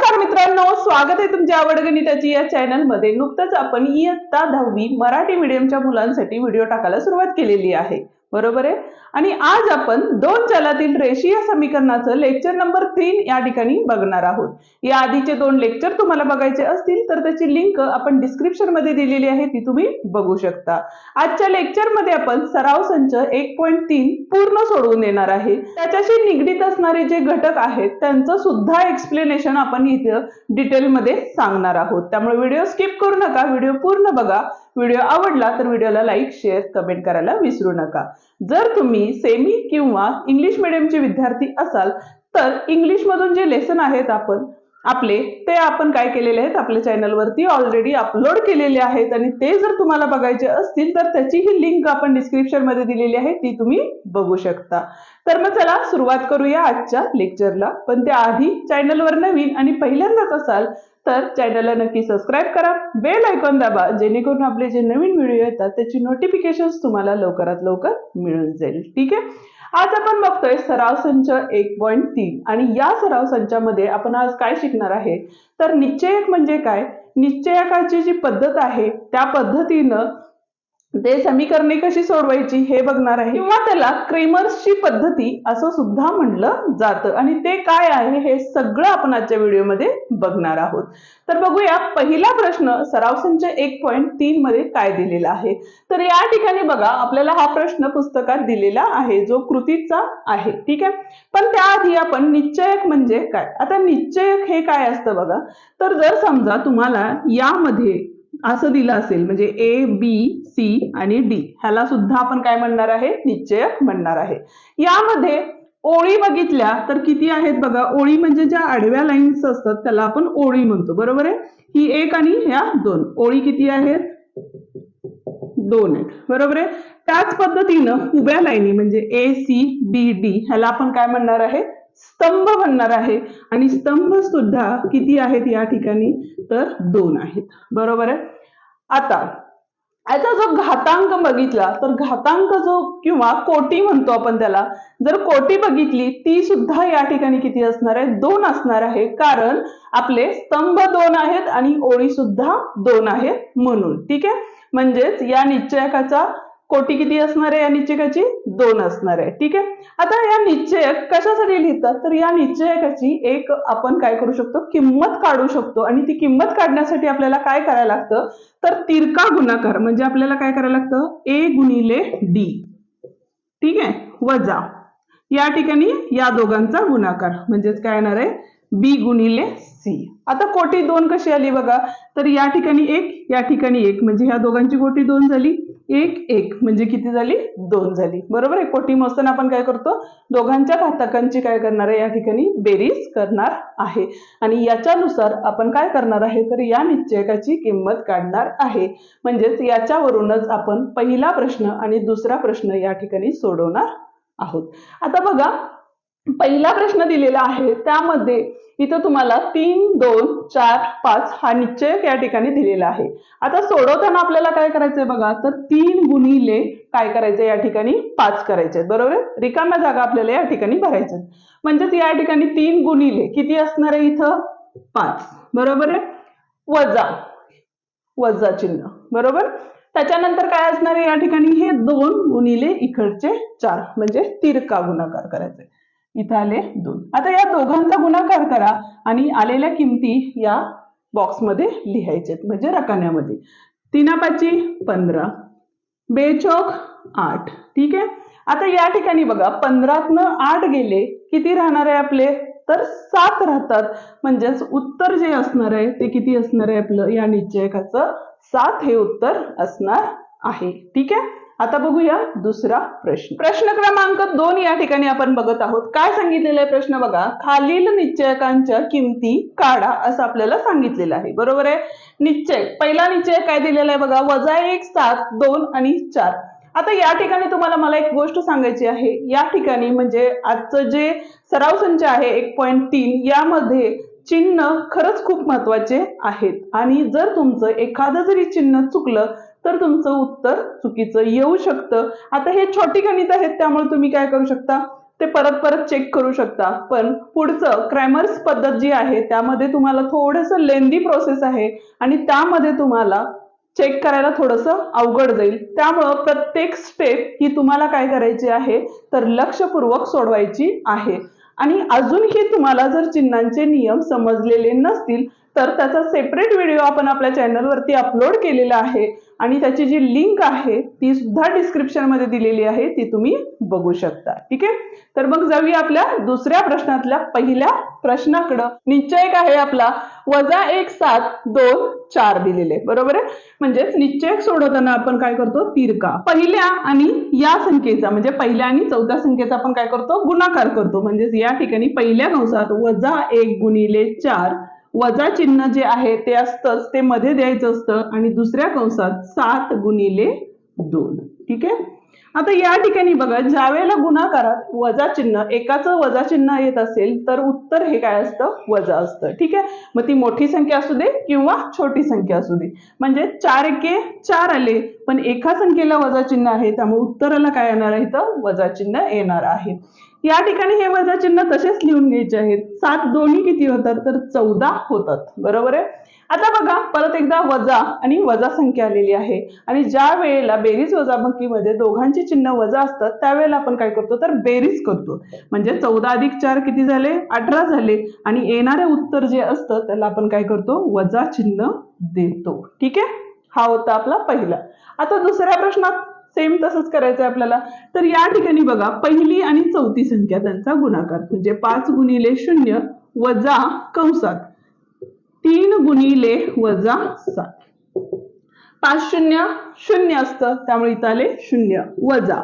नमस्कार मित्रांनो स्वागत आहे तुमच्या आवडगणिताची या चॅनलमध्ये नुकतंच आपण इयत्ता दहावी मराठी मीडियमच्या मुलांसाठी व्हिडिओ टाकायला सुरुवात केलेली आहे. बरोबर आहे? आणि आज आपण दोन चलातील रेषीय समीकरणाचं लेक्चर नंबर तीन या ठिकाणी बघणार आहोत. या आधीचे दोन लेक्चर तुम्हाला बघायचे असतील तर त्याची लिंक आपण डिस्क्रिप्शनमध्ये दिलेली आहे ती तुम्ही बघू शकता. आजच्या लेक्चरमध्ये आपण सराव संच एक पॉईंट तीन पूर्ण सोडवून देणार आहे. त्याच्याशी निगडीत असणारे जे घटक आहेत त्यांचं सुद्धा एक्सप्लेनेशन आपण इथं डिटेलमध्ये सांगणार आहोत. त्यामुळे व्हिडिओ स्किप करू नका व्हिडिओ पूर्ण बघा. व्हिडिओ आवडला तर व्हिडिओला लाईक शेअर कमेंट करायला विसरू नका. जर तुम्ही सेमी किंवा इंग्लिश मिडियमचे विद्यार्थी असाल तर इंग्लिश मधून जे लेसन आहेत आपण आपले ते आपण काय केलेले आहेत? आपल्या चॅनलवरती ऑलरेडी अपलोड केलेले आहेत आणि ते जर तुम्हाला बघायचे असतील तर त्याची ही लिंक आपण डिस्क्रिप्शनमध्ये दिलेली आहे ती तुम्ही बघू शकता. तर मग चला सुरुवात करूया आजच्या लेक्चरला पण त्याआधी चॅनलवर नवीन आणि पहिल्यांदाच असाल तर चॅनलला नक्की सबस्क्राईब करा. बेल आयकॉन दाबा जेणेकरून आपले जे नवीन व्हिडिओ येतात त्याची नोटिफिकेशन तुम्हाला लवकरात लवकर मिळून जाईल. ठीक आहे? आज आपण बघतोय सराव संच एक पॉईंट तीन. आणि या सराव संचामध्ये आपण आज काय शिकणार आहे? तर निश्चयक म्हणजे काय? निश्चयकाची जी पद्धत आहे त्या पद्धतीनं ते समीकरणे कशी सोडवायची हे बघणार आहे. किंवा त्याला क्रेमर्सची पद्धती असं सुद्धा म्हणलं जातं. आणि ते काय आहे हे सगळं आपण आजच्या व्हिडिओमध्ये बघणार आहोत. तर बघूया पहिला प्रश्न सराव संच एक पॉईंट तीन मध्ये काय दिलेला आहे? तर या ठिकाणी बघा आपल्याला हा प्रश्न पुस्तकात दिलेला आहे जो कृतीचा आहे. ठीक आहे? पण त्याआधी आपण निश्चयक म्हणजे काय? आता निश्चयक हे काय असतं बघा? तर जर समजा तुम्हाला यामध्ये असं दिलं असेल म्हणजे ए बी सी आणि डी ह्याला सुद्धा आपण काय म्हणणार आहे? निश्चयक म्हणणार आहे. यामध्ये ओळी बघितल्या तर किती आहेत बघा? ओळी म्हणजे ज्या आडव्या लाईन्स असतात त्याला आपण ओळी म्हणतो. बरोबर आहे? ही एक आणि ह्या दोन. ओळी किती आहेत? दोन आहेत. बरोबर आहे? त्याच पद्धतीनं उभ्या लाईनी म्हणजे ए सी बी डी ह्याला आपण काय म्हणणार आहे? स्तंभ म्हणणार आहे. आणि स्तंभ सुद्धा किती आहेत या ठिकाणी? तर दोन आहेत. बरोबर आहे? आता याचा जो घातांक बघितला तर घातांक जो किंवा कोटी म्हणतो आपण त्याला जर कोटी बघितली ती सुद्धा या ठिकाणी किती असणार आहे? दोन असणार आहे. कारण आपले स्तंभ दोन आहेत आणि ओळी सुद्धा दोन आहेत म्हणून. ठीक आहे? म्हणजेच या निश्चयकाचा कोटी किती असणार आहे या निश्चयकाची? दोन असणार आहे. ठीक आहे? आता या निश्चयक कशासाठी लिहितात? तर या निश्चयकाची एक आपण काय करू शकतो? किंमत काढू शकतो. आणि ती किंमत काढण्यासाठी आपल्याला काय करायला लागतं? तर तिरका गुणाकार म्हणजे आपल्याला काय करायला लागतं? ए गुणिले डी ठीक आहे? वजा. या ठिकाणी या दोघांचा गुणाकार म्हणजेच काय येणार आहे? बी गुणिले सी. आता कोटी दोन कशी आली बघा? तर या ठिकाणी एक या ठिकाणी एक. म्हणजे ह्या दोघांची कोटी दोन झाली. एक एक. म्हणजे किती झाली? दोन झाली. बरोबर आहे? कोटी मोजताना आपण काय करतो? दोघांच्या घातकांची काय करणार आहे? या ठिकाणी बेरीज करणार आहे. आणि याच्यानुसार आपण काय करणार आहे? तर या निश्चयकाची किंमत काढणार आहे. म्हणजेच याच्यावरूनच आपण पहिला प्रश्न आणि दुसरा प्रश्न या ठिकाणी सोडवणार आहोत. आता बघा पहिला प्रश्न दिलेला आहे त्यामध्ये इथं तुम्हाला तीन दोन चार पाच हा निश्चय या ठिकाणी दिलेला आहे. आता सोडवताना आपल्याला काय करायचंय बघा तर तीन गुणिले काय करायचं या ठिकाणी पाच करायचे बरोबर? आहे रिकाम्या जागा आपल्याला या ठिकाणी भरायच्या म्हणजेच या ठिकाणी तीन गुणिले किती असणार आहे इथं? पाच बरोबर आहे? वजा वजा चिन्ह बरोबर? त्याच्यानंतर काय असणार आहे या ठिकाणी? हे दोन गुणिले इकडचे चार म्हणजे तिरका गुणाकार करायचे इथं आले दोन. आता या दोघांचा गुणाकार करा आणि आलेल्या किमती या बॉक्समध्ये लिहायचे म्हणजे रकान्यामध्ये. तिनापाची पंधरा बेचोक आठ. ठीक आहे? आता या ठिकाणी बघा पंधरातनं आठ गेले किती राहणार आहे आपले? तर सात राहतात. म्हणजेच उत्तर जे असणार आहे ते किती असणार आहे आपलं? या निश्चयकाचं सात हे उत्तर असणार आहे. ठीक आहे? आता बघूया दुसरा प्रश्न. प्रश्न क्रमांक दोन या ठिकाणी आपण बघत आहोत. काय सांगितलेलं आहे प्रश्न बघा? खालील निश्चयकांच्या किमती काढा असं आपल्याला सांगितलेलं आहे. बरोबर आहे? निश्चय. पहिला निश्चय काय दिलेला आहे बघा? वजा एक सात दोन आणि चार. आता या ठिकाणी तुम्हाला मला एक गोष्ट सांगायची आहे. या ठिकाणी म्हणजे आजचं जे सराव संच आहे एक पॉईंट तीन यामध्ये चिन्ह खरंच खूप महत्त्वाचे आहेत. आणि जर तुमचं एखादं जरी चिन्ह चुकलं तर तुमचं उत्तर चुकीचं येऊ शकतं. आता हे छोटी गणित आहेत त्यामुळे तुम्ही काय करू शकता? ते परत परत चेक करू शकता. पण पुढचं क्रॅमर्स पद्धत जी आहे त्यामध्ये तुम्हाला थोडंसं लेंदी प्रोसेस आहे आणि त्यामध्ये तुम्हाला चेक करायला थोडंसं अवघड जाईल. त्यामुळं प्रत्येक स्टेप ही तुम्हाला काय करायची आहे तर लक्षपूर्वक सोडवायची आहे. आणि अजूनही तुम्हाला जर चिन्हांचे नियम समजलेले नसतील तर त्याचा सेपरेट व्हिडिओ आपण आपल्या चॅनलवरती अपलोड केलेला आहे. आणि त्याची जी लिंक आहे ती सुद्धा डिस्क्रिप्शनमध्ये दिलेली आहे. ती तुम्ही बघू शकता. ठीक आहे? तर मग जाऊया आपल्या दुसऱ्या प्रश्नातल्या पहिल्या प्रश्नाकडं. निश्चयक आहे आपला. वजा एक सात दोन चार दिलेले. बरोबर आहे? म्हणजेच निश्चयक सोडवताना आपण काय करतो? तिरका. पहिल्या आणि या संख्येचा म्हणजे पहिल्या आणि चौथ्या संख्येचा आपण काय करतो? गुणाकार करतो. म्हणजेच या ठिकाणी पहिल्या कंसात वजा एक गुणिले चार वजा चिन्ह जे आहे ते असतंच ते मध्ये द्यायचं असतं आणि दुसऱ्या कंसात सात गुणिले दोन. ठीक आहे? आता या ठिकाणी बघा ज्या वेळेला गुणाकारात वजा चिन्ह एकाचं वजा चिन्ह येत असेल तर उत्तर हे काय असतं? वजा असतं. ठीक आहे? मग ती मोठी संख्या असू दे किंवा छोटी संख्या असू दे. म्हणजे चार एके चार आले पण एका संख्येला वजा चिन्ह आहे त्यामुळे उत्तराला काय येणार आहे? तर वजा चिन्ह येणार आहे. या ठिकाणी हे वजा चिन्ह तसेच लिहून घ्यायचे आहेत. सात दोन्ही किती होतात? तर चौदा होतात. बरोबर आहे? आता बघा परत एकदा वजा आणि वजा संख्या आलेली आहे. आणि ज्या वेळेला बेरीज वजाबाकीमध्ये दोघांची चिन्ह वजा असतात त्यावेळेला आपण काय करतो? तर बेरीज करतो. म्हणजे चौदा अधिक चार किती झाले? अठरा झाले. आणि येणारे उत्तर जे असतं त्याला आपण काय करतो? वजा चिन्ह देतो. ठीक आहे? हा होता आपला पहिला. आता दुसऱ्या प्रश्नात सेम तसंच करायचं आहे आपल्याला. तर या ठिकाणी बघा पहिली आणि चौथी संख्या त्यांचा गुणाकार. म्हणजे पाच गुणिले शून्य वजा कंसात. तीन गुणिले वजा सात. पाच शून्य शून्य असतं. त्यामुळे इथं आले शून्य वजा.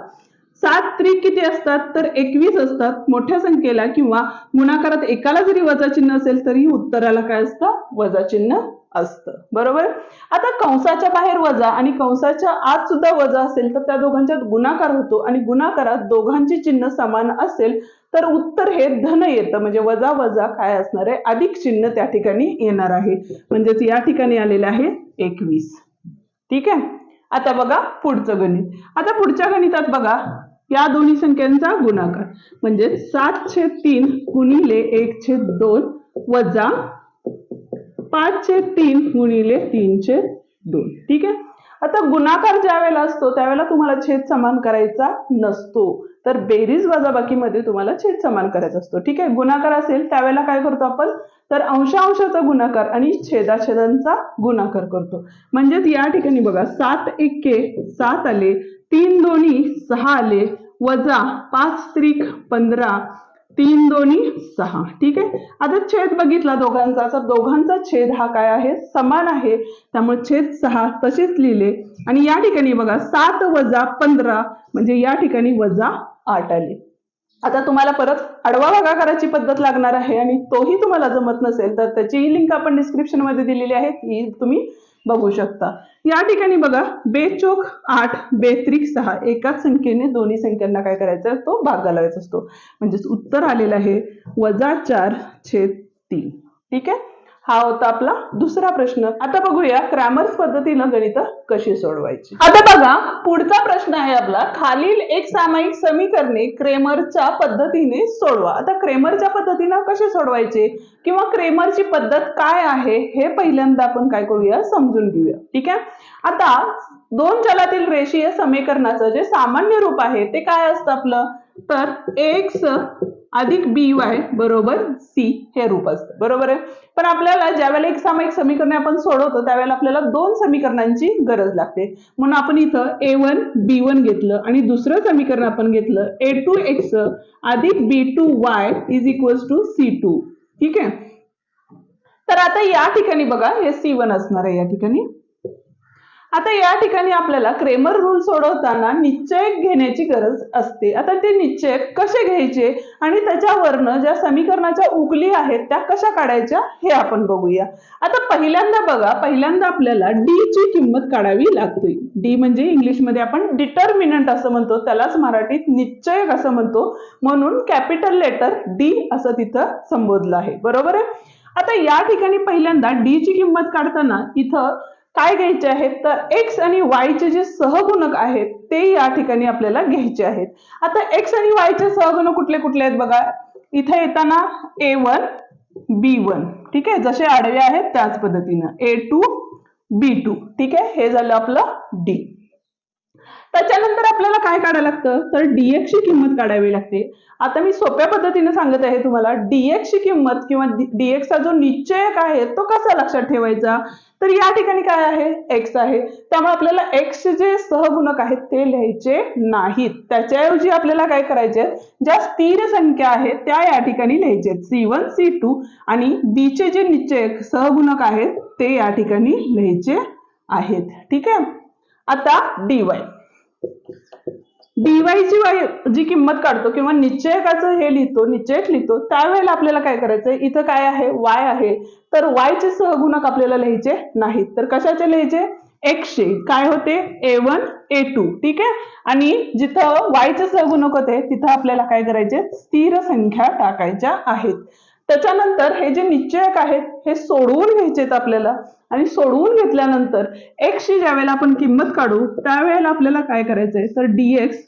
सात त्रिक किती असतात? तर एकवीस असतात. मोठ्या संख्येला किंवा गुणाकारात एकाला जरी वजा चिन्ह असेल तरी उत्तराला काय असतं? वजा चिन्ह असतं. बरोबर? आता कंसाच्या बाहेर वजा आणि कंसाच्या आत सुद्धा वजा असेल तर त्या दोघांच्यात गुणाकार होतो आणि गुणाकारात दोघांची चिन्ह समान असेल तर उत्तर हे धन येतं. म्हणजे वजा वजा काय असणार आहे? अधिक चिन्ह त्या ठिकाणी येणार आहे. म्हणजेच या ठिकाणी आलेलं आहे एकवीस. ठीक आहे? आता बघा पुढचं गणित. आता पुढच्या गणितात बघा या दोन्ही संख्यांचा गुणाकार. म्हणजे सात छेद तीन गुणिले एक छेद दोन वजा पाचशे तीन गुणिले तीनशे दोन. ठीक आहे? आता गुणाकार ज्या वेळेला असतो त्यावेळेला तुम्हाला छेद समान करायचा नसतो. तर बेरीज वजाबाकीमध्ये तुम्हाला छेद समान करायचा असतो. ठीक आहे? गुणाकार असेल त्यावेळेला काय करतो आपण? तर अंशांशाचा गुणाकार आणि छेदाछेदांचा गुणाकार करतो. म्हणजेच या ठिकाणी बघा सात एके सात आले तीन दोन्ही सहा आले वजा पाच त्रिक पंधरा तीन दोन्ही सहा. ठीक आहे? आता छेद बघितला दोघांचा. तर दोघांचा छेद हा काय आहे? समान आहे. त्यामुळे छेद सहा तसेच लिहिले. आणि या ठिकाणी बघा सात वजा पंधरा म्हणजे या ठिकाणी वजा आठ आले. आता तुम्हाला परत आडवा भागाकाराची पद्धत लागणार आहे आणि तोही तुम्हाला जमत नसेल तर त्याचीही लिंक आपण डिस्क्रिप्शनमध्ये दिलेली आहे. ती तुम्ही बघू शकता. या ठिकाणी बघा बेचोक आठ बेत्रिक सहा एकाच संख्येने दोन्ही संख्यांना काय करायचं? तो भाग घालायचा असतो. म्हणजेच उत्तर आलेलं आहे वजा चार छेद तीन. ठीक आहे? हा होता आपला दुसरा प्रश्न. आता बघूया क्रॅमर्स पद्धतीनं गणित कशी सोडवायची. आता बघा पुढचा प्रश्न आहे आपला. खालील एक सामायिक समीकरणे क्रेमरच्या पद्धतीने सोडवा. आता क्रेमरच्या पद्धतीनं कसे सोडवायचे? किंवा क्रेमरची पद्धत काय आहे? हे पहिल्यांदा आपण काय करूया? समजून घेऊया. ठीक आहे? आता दोन चलातील रेषीय समीकरणाचं जे सामान्य रूप आहे ते काय असतं आपलं? तर एक्स अधिक बी वाय बरोबर सी हे रूप असतं. बरोबर आहे? पण आपल्याला ज्यावेळेला एक सामायिक समीकरणे आपण सोडवतो त्यावेळेला आपल्याला दोन समीकरणांची गरज लागते. म्हणून आपण इथं ए वन बी वन घेतलं आणि दुसरं समीकरण आपण घेतलं ए टू एक्स अधिक B two Y is equals to C two ठीक आहे? तर आता या ठिकाणी बघा हे सी वन असणार आहे या ठिकाणी. आता या ठिकाणी आपल्याला क्रेमर रूल सोडवताना निश्चयक घेण्याची गरज असते. आता ते निश्चयक कसे घ्यायचे आणि त्याच्यावरनं ज्या समीकरणाच्या उकली आहेत त्या कशा काढायच्या हे आपण बघूया. आता पहिल्यांदा बघा पहिल्यांदा आपल्याला डी ची किंमत काढावी लागते. डी म्हणजे इंग्लिशमध्ये आपण डिटर्मिनंट असं म्हणतो त्यालाच मराठीत निश्चयक असं म्हणतो. म्हणून कॅपिटल लेटर डी असं तिथं संबोधलं आहे. बरोबर आहे? आता या ठिकाणी पहिल्यांदा डी ची किंमत काढताना इथं काय घ्यायचे आहेत? तर एक्स आणि वायचे जे सहगुणक आहेत ते या ठिकाणी आपल्याला घ्यायचे आहेत. आता एक्स आणि वायचे सहगुणक कुठले कुठले आहेत बघा? इथे येताना ए वन बी वन ठीक आहे? जसे आडवे आहेत त्याच पद्धतीनं. ए टू बी टू ठीक आहे? हे झालं आपलं डी त्याच्यानंतर आपल्याला काय काढायला लागतं? तर डीएक्स ची किंमत काढावी लागते. आता मी सोप्या पद्धतीने सांगत आहे तुम्हाला डीएक्स ची किंमत किंवा डीएक्स चा जो निश्चयक आहे तो कसा लक्षात ठेवायचा? तर या ठिकाणी काय आहे? एक्स आहे. त्यामुळे आपल्याला एक्स चे जे सहगुणक आहेत ते लिहायचे नाहीत. त्याच्याऐवजी आपल्याला काय करायचे ज्या स्थिर संख्या आहेत त्या या ठिकाणी लिहायचे सी वन सी टू आणि बीचे चे जे निश्चयक सहगुणक आहेत ते या ठिकाणी लिहायचे आहेत. ठीक आहे? आता डीवाय ची वाय- जी किंमत काढतो किंवा निश्चयकाचं हे लिहितो निश्चयक लिहितो त्यावेळेला आपल्याला काय करायचंय? इथं काय आहे? वाय आहे. तर वायचे सहगुणक आपल्याला लिहायचे नाहीत. तर कशाचे लिहायचे? x काय होते? ए वन ए टू ठीक आहे? आणि जिथं वायचे सहगुणक होते तिथं आपल्याला काय करायचे? स्थिर संख्या टाकायच्या आहेत. त्याच्यानंतर हे जे निश्चयक आहेत हे सोडवून घ्यायचेत आपल्याला. आणि सोडवून घेतल्यानंतर एक्सची ची ज्यावेळेला आपण किंमत काढू त्यावेळेला आपल्याला काय करायचंय? तर डी एक्स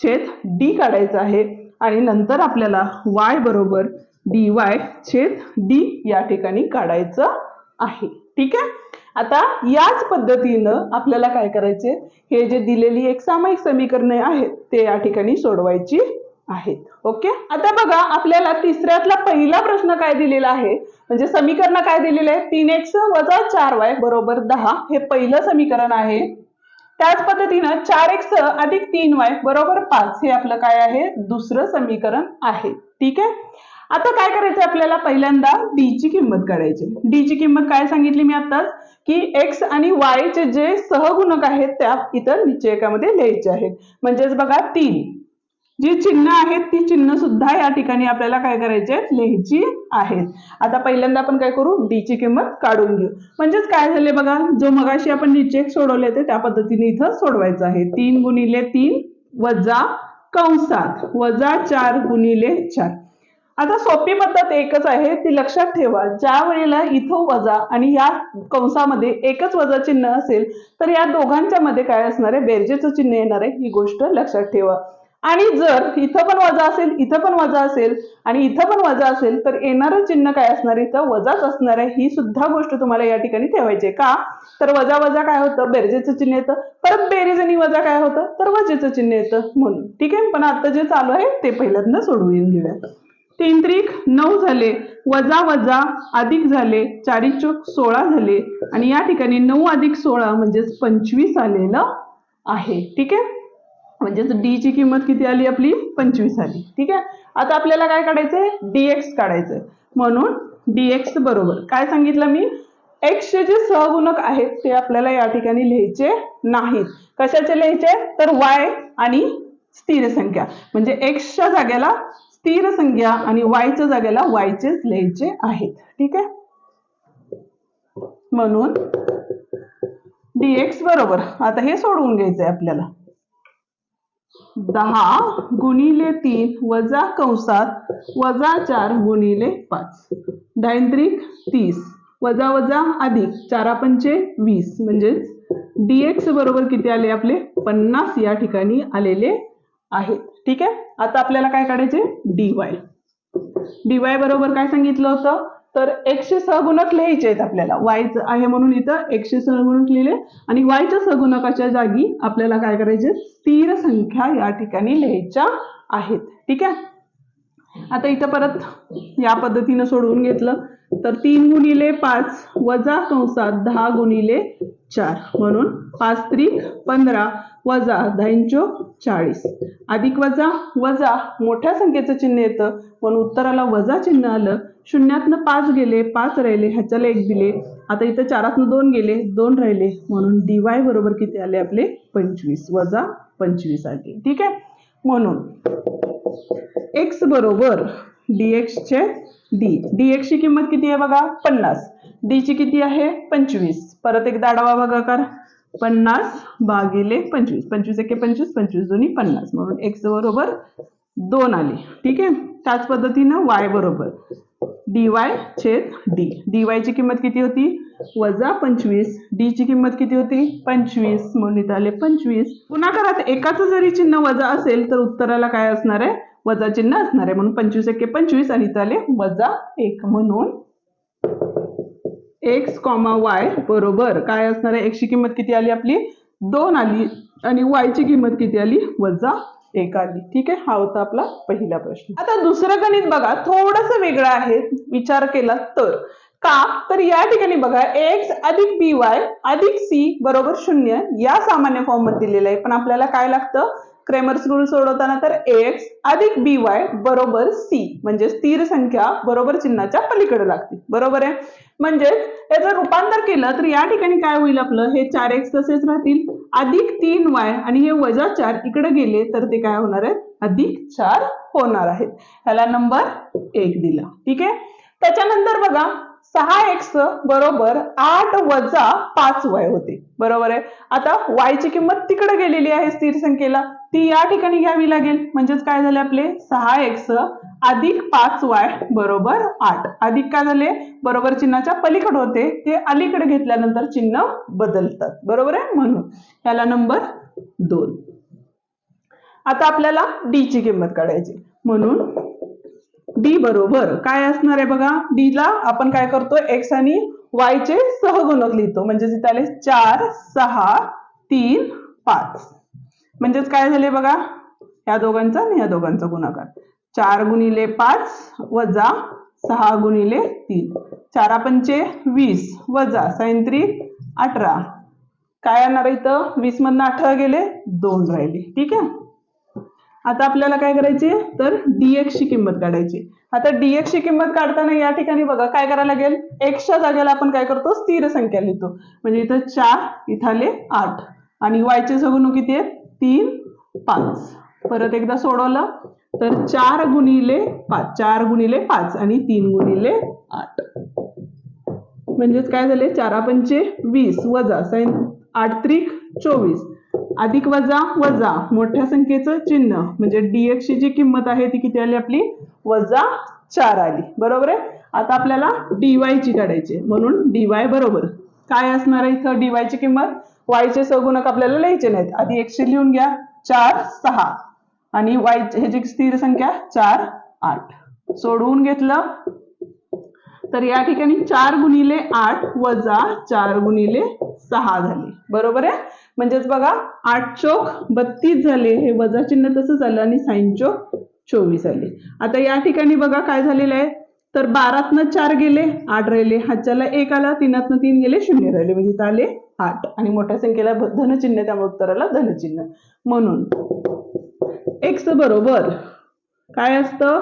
छेद डी काढायचं आहे. आणि नंतर आपल्याला वाय बरोबर डी वाय छेद डी या ठिकाणी काढायचं आहे. ठीक आहे? आता याच पद्धतीनं आपल्याला काय करायचे हे जे दिलेली एक सामायिक समीकरणे आहेत ते या ठिकाणी सोडवायची आहेत. ओके? आता बघा आपल्याला तिसऱ्यातला पहिला प्रश्न काय दिलेला आहे? म्हणजे समीकरण काय दिलेलं आहे तीन एक्स वजा चार वाय बरोबर दहा हे पहिलं समीकरण आहे. त्याच पद्धतीनं चार एक्स अधिक तीन वाय बरोबर पाच हे आपलं काय आहे? दुसरं समीकरण आहे. ठीक आहे? आता काय करायचं आपल्याला? पहिल्यांदा डी ची किंमत काढायची. डी ची किंमत काय सांगितली मी आताच की एक्स आणि वाय चे जे सहगुणक आहेत त्या इतर निश्चयकामध्ये लिहायचे आहेत. म्हणजेच बघा तीन. जी चिन्ह आहेत ती चिन्ह सुद्धा या ठिकाणी आपल्याला काय करायचे आहेत? लिहायची आहेत. आता पहिल्यांदा आपण काय करू? डी ची किंमत काढून घेऊ. म्हणजेच काय झाले बघा? जो मगाशी आपण निचेक सोडवले होते त्या पद्धतीने इथं सोडवायचं आहे. तीन गुणिले तीन वजा कंसात. वजा चार गुणिले चार. आता सोपी पद्धत एकच आहे ती लक्षात ठेवा. ज्या वेळेला इथं वजा आणि या कंसामध्ये एकच वजा चिन्ह असेल तर या दोघांच्या मध्ये काय असणार आहे? बेरजेचं चिन्ह येणार आहे. ही गोष्ट लक्षात ठेवा. आणि जर इथं पण वजा असेल इथं पण वजा असेल आणि इथं पण वजा असेल तर येणारं चिन्ह काय असणार? इथं वजाच असणार आहे. ही सुद्धा गोष्ट तुम्हाला या ठिकाणी ठेवायची आहे. का? तर वजा वजा काय होतं? बेरजेचं चिन्ह येतं. परत बेरीज आणि वजा काय होतं? तर वजेचं चिन्ह येतं म्हणून. ठीक आहे? पण आता जे चालू आहे ते पहिल्यांदा सोडवून घेऊयात. तीन त्रिक नऊ झाले वजा वजा अधिक झाले चारी चोक सोळा झाले आणि या ठिकाणी नऊ अधिक सोळा म्हणजेच पंचवीस आलेलं आहे. ठीक आहे? म्हणजेच डी ची किंमत किती आली आपली? पंचवीस आली. ठीक आहे? आता आपल्याला काय काढायचंय? डीएक्स काढायचंय. म्हणून डीएक्स बरोबर. काय सांगितलं मी? एक्सचे जे सहगुणक आहेत ते आपल्याला या ठिकाणी लिहायचे नाहीत. कशाचे लिहायचे? तर वाय आणि स्थिर संख्या. म्हणजे एक्सच्या जागेला स्थिर संख्या आणि वायच्या जागेला वायचेच लिहायचे आहेत. ठीक आहे? म्हणून डीएक्स बरोबर. आता हे सोडवून घ्यायचंय आपल्याला. दहा गुणिले तीन वजा कंसात वजा चार गुणिले पाच. दायंत्रिक तीस वजा वजा अधिक चारा पंचे वीस. म्हणजेच डीएक्स बरोबर किती आले आपले? पन्नास या ठिकाणी आलेले आहेत ठीक आहे? आता आपल्याला काय काढायचे? डी वाय डी वाय बरोबर काय सांगितलं होतं? तर एकशे सहगुणक लिहायचे आहेत आपल्याला. वायच आहे म्हणून इथं एकशे सहगुणक लिहिले. आणि वायच्या सहगुणकाच्या जागी आपल्याला काय करायचे? स्थिर संख्या या ठिकाणी लिहायच्या आहेत. ठीक आहे? आता इथं परत या पद्धतीनं सोडवून घेतलं. तर तीन गुणिले पाच वजा कंसात दहा गुणिले चार. म्हणून पाच त्रिक पंधरा वजा दहांचो चाळीस. अधिक वजा वजा मोठ्या संख्येचं चिन्ह येतं. म्हणून उत्तराला वजा चिन्ह आलं शून्यातनं पाच गेले पाच राहिले ह्याच्याला एक दिले. आता इथं चारातनं दोन गेले दोन राहिले. म्हणून डी वाय बरोबर किती आले आपले? पंचवीस. वजा पंचवीस आले. ठीक आहे? म्हणून. एक्स बरोबर डी चे डी डी ची किंमत किती आहे बघा? पन्नास. डी ची किती आहे? पंचवीस. परत एकदा बघा भागाकार पन्नास भागिले पंचवीस. पंचवीस एके पंचवीस पंचवीस दोन्ही पन्नास. म्हणून एक्स बरोबर दोन आले. ठीक आहे? त्याच पद्धतीनं वाय बरोबर. डी वाय छेद डी डी वायची किंमत किती होती? वजा पंचवीस. डी ची किंमत किती होती? पंचवीस. म्हणून इथं आले पंचवीस. पुन्हा घरात एकाचं जरी चिन्ह वजा असेल तर उत्तराला काय असणार आहे? वजा चिन्ह असणार आहे. म्हणून पंचवीस एके पंचवीस आणि इथं आले वजा एक. म्हणून एक्स कॉमा वाय बरोबर काय असणार आहे? एक्सची किंमत किती आली आपली? दोन आली. आणि वायची किंमत किती आली? वजा एक आली. ठीक आहे? हा होता आपला पहिला प्रश्न. आता दुसरं गणित बघा. थोडस वेगळं आहे. विचार केला तर. का? तर या ठिकाणी बघा. एक्स अधिक बी वाय अधिक सी बरोबर शून्य या सामान्य फॉर्ममध्ये दिलेलं आहे. पण आपल्याला काय लागतं? क्रेमर्स रूल सोडवताना तर एक्स अधिक बी वाय बरोबर सी म्हणजे स्थिर संख्या बरोबर चिन्हाच्या पलीकडे लागते. बरोबर आहे? म्हणजेच याचं रूपांतर केलं तर या ठिकाणी काय होईल आपलं? हे चार एक्स तसेच राहतील. अधिक तीन वाय आणि हे वजा चार इकडे गेले तर ते काय होणार आहेत? अधिक चार होणार आहेत. ह्याला नंबर एक दिला. ठीक आहे? त्याच्यानंतर बघा सहा एक्स बरोबर आठ वजा पाच वाय होते. बरोबर आहे? आता वायची किंमत तिकडे गेलेली आहे स्थिर संख्येला. ती या ठिकाणी घ्यावी लागेल. म्हणजेच काय झाले आपले? सहा एक्स अधिक पाच वाय बरोबर आठ. अधिक काय झाले? बरोबर चिन्हाच्या पलीकडे होते. ते अलीकडे घेतल्यानंतर चिन्ह बदलतात. बरोबर आहे? म्हणून याला नंबर दोन. आता आपल्याला डी ची किंमत काढायची. म्हणून डी बरोबर. काय असणार आहे बघा? डी ला आपण काय करतो? एक्स आणि वायचे सहगुणक लिहितो. म्हणजे त्याला आले चार सहा तीन पाच. म्हणजेच काय झाले बघा? या दोघांचा आणि या दोघांचा गुणाकार. चार गुणिले पाच वजा सहा गुणिले तीन. चारा पंचे वीस वजा सायंत्री अठरा. काय येणार इथं? वीस मधनं अठरा गेले दोन राहिले. ठीक आहे? आता आपल्याला काय करायचे? तर डीएक्स ची किंमत काढायची. आता डीएक्स ची किंमत काढताना या ठिकाणी बघा काय करायला लागेल? एक्सच्या जागेला आपण काय करतो? स्थिर संख्या लिहितो. म्हणजे इथं चार इथं आले आठ. आणि वायचे चे सगुण किती आहेत तीन पाच. परत एकदा सोडवलं तर चार गुणिले पाच. चार गुणिले पाच आणि तीन गुणिले आठ. म्हणजेच काय झाले? चारा पंचे वीस. वजा साइन आठ त्रिक चोवीस. अधिक वजा वजा. मोठ्या संख्येचं चिन्ह. म्हणजे डीएक्सची जी किंमत आहे ती किती आली आपली? वजा चार आली. बरोबर आहे? आता आपल्याला डीवाय ची काढायची म्हणून डीवाय बरोबर. काय असणार आहे इथं? डीवाय ची किंमत? वाय चे सगुणक आपल्याला लिहायचे नाहीत. आधी एकशे लिहून घ्या. चार सहा. आणि y ह्याची स्थिर संख्या चार आठ. सोडवून घेतलं. तर या ठिकाणी चार गुणिले आठ वजा चार गुणिले सहा झाले. बरोबर आहे? म्हणजेच बघा आठ चोक बत्तीस झाले. हे वजा चिन्ह तसं झालं आणि साईन चोक चोवीस आले आता या ठिकाणी बघा काय झालेलं आहे. तर बारातनं चार गेले आठ राहिले. हातच्याला एक आला तीनातनं तीन गेले शून्य राहिले. म्हणजे इथं आले आठ. आणि मोठ्या संख्येला धनचिन्ह त्यामुळे उत्तराला धनचिन्ह. म्हणून एक्स बरोबर काय असतं?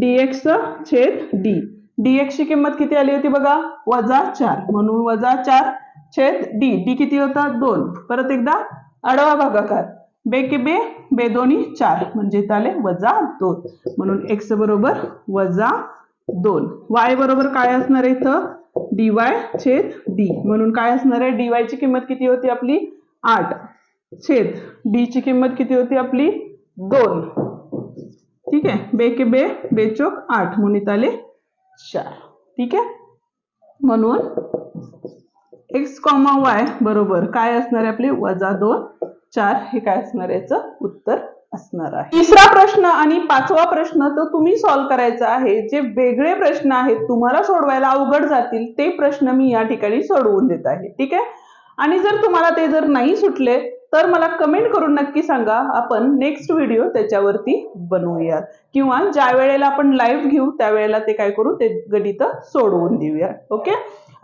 डीएक्स छेद डी डीएक्सची किंमत किती आली होती बघा? वजा चार. म्हणून वजा चार छेद डी डी किती होता? दोन. परत एकदा आडवा भागाकार. बे के बे बे दोन्ही चार. म्हणजे आले वजा दोन. म्हणून एक्स बरोबर वजा दोन. वाय बरोबर काय असणार आहे इथं? डी वाय छेद डी म्हणून काय असणार आहे? डी ची किंमत किती होती आपली? आठ. छेद डी ची किंमत किती होती आपली? दोन. ठीक आहे. बे के बे बेचोक आठ. म्हणून आले चार. ठीक आहे? म्हणून एक्स कॉमा वाय बरोबर काय असणार आहे आपले? वजा दोन चार हे काय असणार याचं उत्तर असणार आहे. तिसरा प्रश्न आणि पाचवा प्रश्न तो तुम्ही सॉल्व्ह करायचा आहे. जे वेगळे प्रश्न आहेत तुम्हाला सोडवायला अवघड जातील ते प्रश्न मी या ठिकाणी सोडवून देत आहे. ठीक आहे? आणि जर तुम्हाला ते जर नाही सुटले तर मला कमेंट करून नक्की सांगा. आपण नेक्स्ट व्हिडिओ त्याच्यावरती बनवूया किंवा ज्या वेळेला आपण लाईव्ह घेऊ त्यावेळेला ते काय करू? ते गणित सोडवून देऊया ओके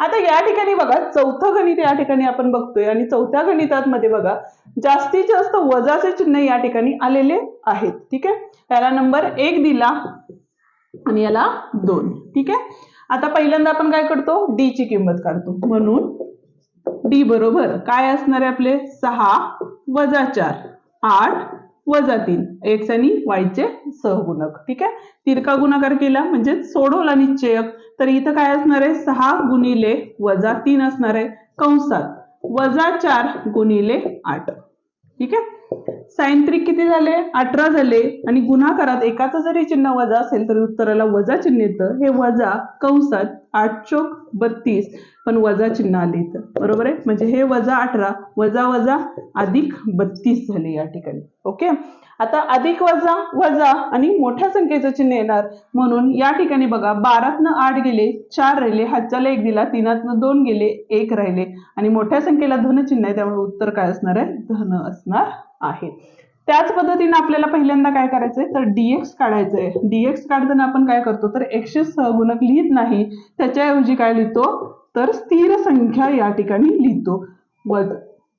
आता या ठिकाणी बघा चौथं गणित या ठिकाणी आपण बघतोय आणि चौथ्या गणितामध्ये बघा जास्तीत जास्त वजाचे चिन्ह या ठिकाणी आलेले आहेत. ठीक आहे? त्याला नंबर एक दिला आणि याला दोन. ठीक आहे? आता पहिल्यांदा आपण काय करतो? डी ची किंमत काढतो. म्हणून डी बरोबर काय असणार आहे आपले? सहा वजा चार. आठ वजा तीन. एक्स आणि वायचे सहगुणक ठीक आहे? तिरका गुणाकार केला म्हणजे सोडवला निश्चयक तर इथं काय असणार आहे? सहा गुणिले वजा तीन असणार आहे. कंसात. वजा चार गुणिले आठ. ठीक आहे? साईन त्रिक किती झाले? अठरा झाले. आणि गुणाकारात एकाचं जरी चिन्ह वजा असेल तरी उत्तराला वजा चिन्ह येतं. हे वजा कंसात आठ चोक बत्तीस. पण वजा चिन्ह आले इथं. बरोबर आहे? म्हणजे हे वजा अठरा वजा वजा अधिक बत्तीस झाले या ठिकाणी. ओके? आता अधिक वजा वजा आणि मोठ्या संख्येचं चिन्ह येणार. म्हणून या ठिकाणी बघा बारातनं आठ गेले चार राहिले हातच्याला एक दिला तीनातनं दोन गेले एक राहिले. आणि मोठ्या संख्येला धन चिन्ह आहे त्यामुळे उत्तर काय असणार आहे? धन असणार आहे. त्याच पद्धतीने आपल्याला पहिल्यांदा काय करायचंय? तर डीएक्स काढायचंय. डीएक्स काढताना आपण काय करतो? तर एकशे सहगुणक लिहित नाही. त्याच्याऐवजी काय लिहितो? तर स्थिर संख्या या ठिकाणी लिहितो. वज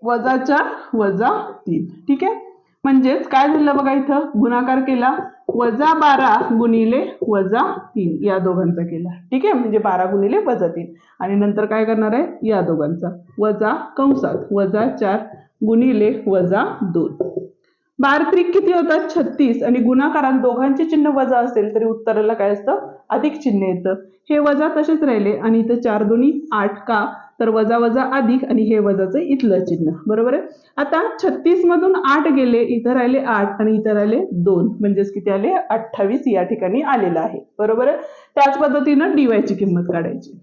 वजाच्या वजा तीन. ठीक आहे? म्हणजेच काय झालं बघा इथं? गुणाकार केला. वजा बारा गुणिले वजा तीन. या दोघांचा केला. ठीक आहे? म्हणजे बारा गुणिले वजा तीन. आणि नंतर काय करणार आहे? या दोघांचा. वजा कंसात. वजा चार गुणिले वजा दोन. बारत्रिक किती होतात? छत्तीस. आणि गुणाकारात दोघांचे चिन्ह वजा असेल तरी उत्तराला काय असतं? अधिक चिन्ह येतं. हे वजा तसेच राहिले. आणि इथं चार दोन्ही आठ का? तर वजा वजा अधिक आणि हे वजाचं इथलं चिन्ह. बरोबर आहे? आता छत्तीस मधून आठ गेले इथं राहिले आठ आणि इथं राहिले दोन. म्हणजेच किती आले? अठ्ठावीस या ठिकाणी आलेलं आहे. बरोबर आहे? त्याच पद्धतीनं डीवाय ची किंमत काढायची.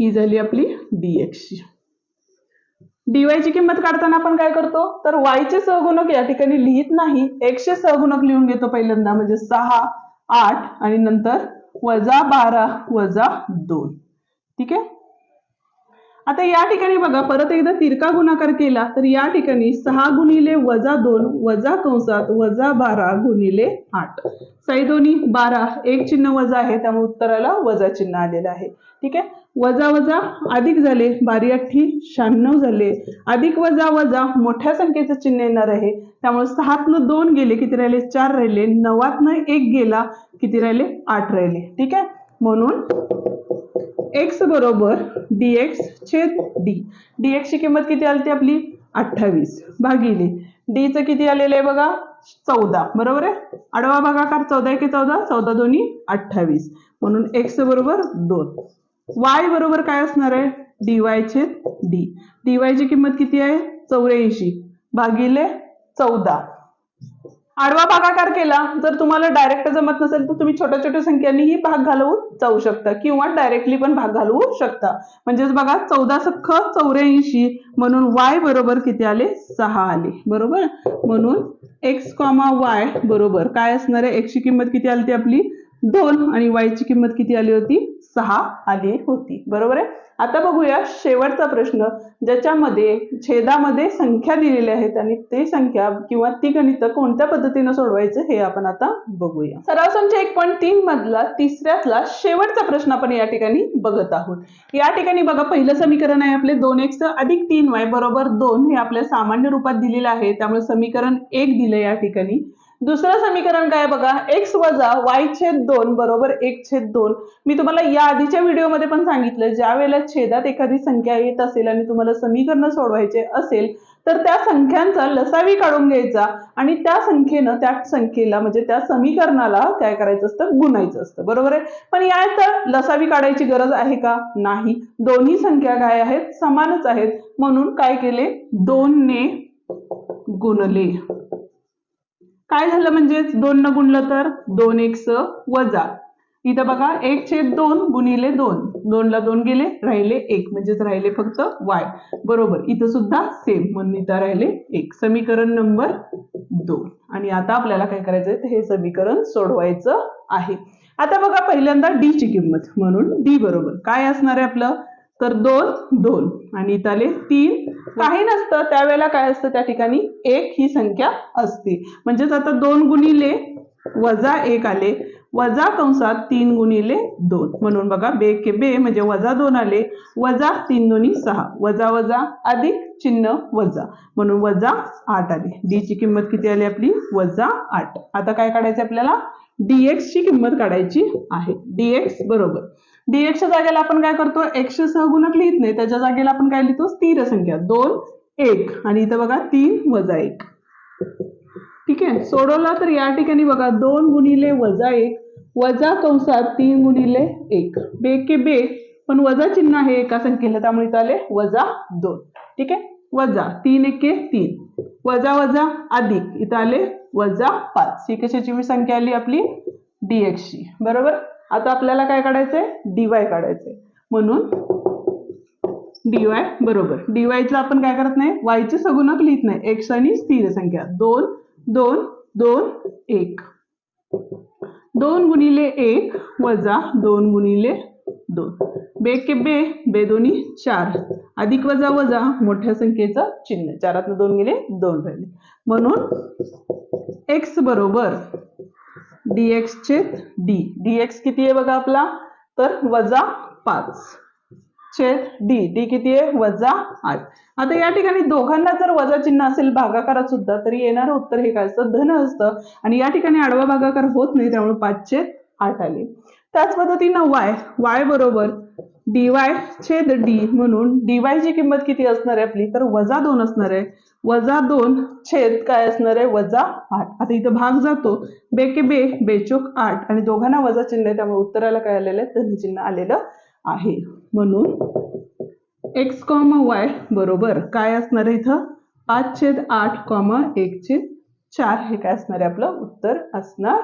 ही झाली आपली डीएक्स ची. dy ची किंमत काढताना आपण काय करतो? तर वायचे चे सहगुणक या ठिकाणी लिहित नाही. एकशे सहगुणक लिहून घेतो पहिल्यांदा. म्हणजे सहा आठ आणि नंतर वजा बारा वजा दोन. ठीक आहे? आता या ठिकाणी बघा परत एकदा तिरका गुणाकार केला तर या ठिकाणी सहा गुणिले वजा दोन वजा कंसात वजा बारा गुणिले आठ. साई दोन्ही बारा एक चिन्ह वजा आहे त्यामुळे उत्तराला वजा चिन्ह आलेलं आहे. ठीक आहे? वजा वजा अधिक झाले बारी अठ्ठी शहाण्णव झाले. अधिक वजा वजा मोठ्या संख्येचं चिन्ह येणार आहे त्यामुळे सहातनं दोन गेले किती राहिले? चार राहिले. नवातनं एक गेला किती राहिले? आठ राहिले. ठीक आहे? म्हणून एक्स बरोबर डी एक्स छेद डी डी ची किंमत किती आली ती आपली? अठ्ठावीस. भागिले. डीचं किती आलेलं आहे बघा? चौदा. बरोबर आहे? आडवा भागाकार चौदा की चौदा? चौदा दोन्ही अठ्ठावीस. म्हणून एक्स बरोबर दोन. वाय बरोबर काय असणार आहे? डी वाय छेद डी डी ची किंमत किती आहे? चौऱ्याऐंशी. भागिले चौदा. आडवा भागाकार केला जर तुम्हाला डायरेक्ट जमत नसेल तर तुम्ही छोट्या छोट्या संख्यांनीही भाग घालवून जाऊ शकता किंवा डायरेक्टली पण भाग घालवू शकता. म्हणजेच बघा चौदा सख्ख चौऱ्याऐंशी म्हणून वाय बरोबर किती आले? सहा आले. बरोबर? म्हणून एक्स कॉमा वाय बरोबर. काय असणार आहे? एक्सची किंमत किती आली ती आपली? दोन आणि वायची किंमत किती आली होती? सहा आली होती. बरोबर आहे? आता बघूया शेवटचा प्रश्न ज्याच्यामध्ये छेदामध्ये संख्या दिलेल्या आहेत आणि ते संख्या किंवा ती गणित कोणत्या पद्धतीनं सोडवायचं हे आपण आता बघूया. सराव संच एक पॉईंट तीन मधला तिसऱ्यातला शेवटचा प्रश्न आपण या ठिकाणी बघत आहोत. या ठिकाणी बघा पहिलं समीकरण आहे आपले दोन एक्स अधिक तीन वाय बरोबर दोन हे आपल्या सामान्य रूपात दिलेलं आहे. त्यामुळे समीकरण एक दिलं या ठिकाणी. दुसरं समीकरण काय बघा? एक्स वजा वाय छेद दोन बरोबर एक छेद दोन. मी तुम्हाला या आधीच्या व्हिडिओमध्ये पण सांगितलं ज्या वेळेला छेदात एखादी संख्या येत असेल आणि तुम्हाला समीकरण सोडवायचे असेल तर त्या संख्यांचा लसावी काढून घ्यायचा आणि त्या संख्येनं त्या संख्येला म्हणजे त्या समीकरणाला काय करायचं असतं? गुणायचं असतं. बरोबर आहे? पण या तर लसावी काढायची गरज आहे का? नाही. दोन्ही संख्या काय आहेत? समानच आहेत. म्हणून काय केले? दोनने गुणले. काय झालं म्हणजे दोन न गुणलं तर दोन एक स वजा. इथं बघा एक छेद दोन गुणिले दोन. दोनला दोन गेले राहिले एक. म्हणजेच राहिले फक्त वाय. बरोबर. इथं सुद्धा सेम म्हणून इथं राहिले एक. समीकरण नंबर दोन. आणि आता आपल्याला काय करायचंय तर हे समीकरण सोडवायचं आहे. आता बघा पहिल्यांदा डी ची किंमत म्हणून डी बरोबर. काय असणार आहे आपलं? तर दोन दोन. आणि इथं आले तीन. काही नसतं. त्यावेळेला काय असतं? त्या ठिकाणी एक ही संख्या असते. म्हणजेच आता दोन गुणिले वजा एक आले. वजा कंसात तीन गुणिले दोन. म्हणून बघा बे के बे म्हणजे वजा दोन आले. वजा तीन दोन्ही सहा. वजा वजा अधिक चिन्ह वजा. म्हणून वजा आठ आले. डी ची किंमत किती आली आपली? वजा आठ. आता काय काढायचं आपल्याला? डीएक्स ची किंमत काढायची आहे. डीएक्स बरोबर. डीएक्सच्या जागेला आपण काय करतो? एकशे सहगुणक लिहित नाही. त्याच्या जागेला आपण काय लिहितो? स्थिर संख्या. दोन एक. आणि इथं बघा तीन वजा एक. ठीक आहे? सोडवला तर या ठिकाणी बघा दोन गुणिले वजा एक वजा कंसात तीन गुणिले एक. बे के बे पण वजा चिन्ह आहे एका संख्येला त्यामुळे इथं आले वजा दोन. ठीक आहे? वजा. तीन एके तीन. वजा वजा अधिक. इथं आले वजा पाच. ही कशाची संख्या आली आपली डीएक्सची बरोबर? आता आपल्याला काय काढायचंय? डीवाय काढायचंय. म्हणून डीवाय बरोबर. डीवायचं आपण काय करत नाही? वायचे सगुणक लिहित नाही. एक्स आणि स्थिर संख्या. दोन दोन दोन एक. दोन गुणिले एक वजा दोन गुणिले दोन. बे के बे बे दोन्ही चार. अधिक वजा वजा मोठ्या संख्येचं चिन्ह. चारातनं दोन गेले दोन राहिले. म्हणून एक्स बरोबर डीएक्स छेद डी डीएक्स किती आहे बघा आपला? तर वजा पाच. छेद डी डी किती आहे? वजा आठ. आता या ठिकाणी दोघांना जर वजा चिन्ह असेल भागाकारात सुद्धा तरी येणारं उत्तर हे काय असतं? धन असतं. आणि या ठिकाणी आडवा भागाकार होत नाही त्यामुळे पाच छेद आठ आले. त्याच पद्धतीनं वाय वाय बरोबर डी वाय छेद डी म्हणून डी ची किंमत किती असणार आहे आपली? तर वजा दोन असणार आहे. वजा दोन छेद काय असणार आहे? वजा आठ. आता इथं भाग जातो. बे के बे बेचोक आठ. आणि दोघांना वजा चिन्ह आहे त्यामुळे उत्तराला काय आलेलं आहे? धनचिन्ह आलेलं आहे. म्हणून एक्स कॉमा वाय बरोबर काय असणार आहे इथं? पाच छेद आठ कॉमा एक छेद चार. हे काय असणार आहे? आपलं उत्तर असणार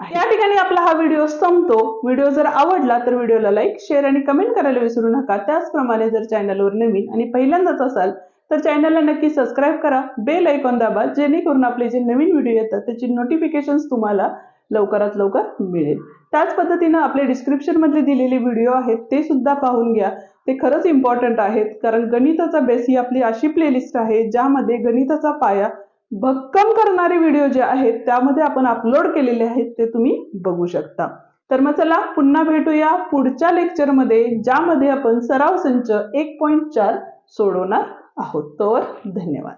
या ठिकाणी आपला हा व्हिडिओ संपतो. व्हिडिओ जर आवडला तर व्हिडिओला लाईक शेअर आणि कमेंट करायला विसरू नका. त्याचप्रमाणे जर चॅनलवर नवीन आणि पहिल्यांदाच असाल तर चॅनलला नक्की सबस्क्राईब करा. बेल ऐकॉन दाबा जेणेकरून आपले जे नवीन व्हिडिओ येतात त्याची नोटिफिकेशन्स तुम्हाला लवकरात लवकर मिळेल. त्याच पद्धतीनं आपले डिस्क्रिप्शनमध्ये दिलेले व्हिडिओ आहेत ते सुद्धा पाहून घ्या. ते खरंच इम्पॉर्टंट आहेत कारण गणिताचा बेस ही आपली अशी प्लेलिस्ट आहे ज्यामध्ये गणिताचा पाया भक्कम करणारे व्हिडिओ जे आहेत त्यामध्ये आपण अपलोड केलेले आहेत ते तुम्ही बघू शकता. तर मग चला पुन्हा भेटूया पुढच्या लेक्चरमध्ये ज्यामध्ये आपण सराव संच एक पॉईंट चार सोडवणार आहोत. तर धन्यवाद.